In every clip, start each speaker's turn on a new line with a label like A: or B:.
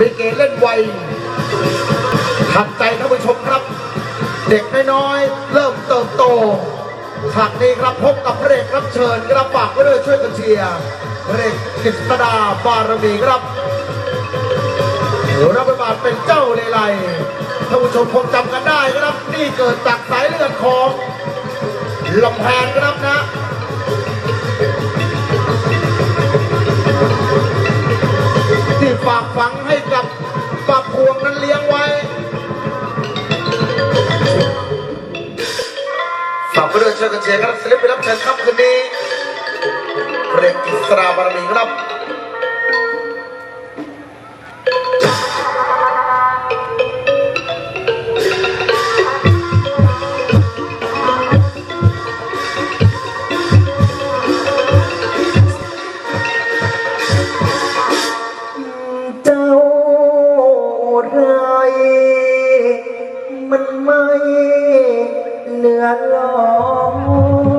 A: ริเกเล่นไวทันใจท่านผู้ชมครับ เด็กน้อยๆเริ่มเติบโตฉากนี้ครับพบกับพระเอกรับเชิญครับฝากไว้ด้วยช่วยกันเชียร์พระเอกกฤษดาบารมีครับรับบทบาทเป็นเจ้าเลไลท่านผู้ชมคงจำกันได้ครับ นี่เกิดจากสายเลือดของลำแพนครับนะที่ฝากฝัง งไว้ฝากเพื่อนเช่วยกันเชียร์ครับศิลปินรับเชิญครับคืนนี้เรียกิสราบารมีครับ
B: มันไม่เหลือลอก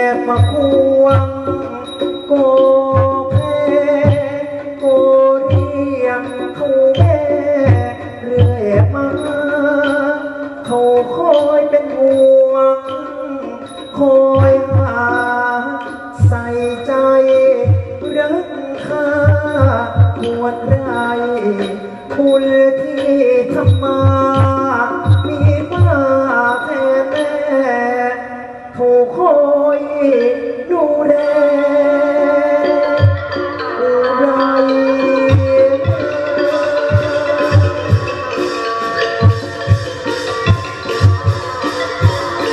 B: แต่มาควงโกแพ้โกเรียกเขาแม่เรื่อยมาเขาคอยเป็นห่วงคอยหาใส่ใจรักค่าปวดไรบุญที่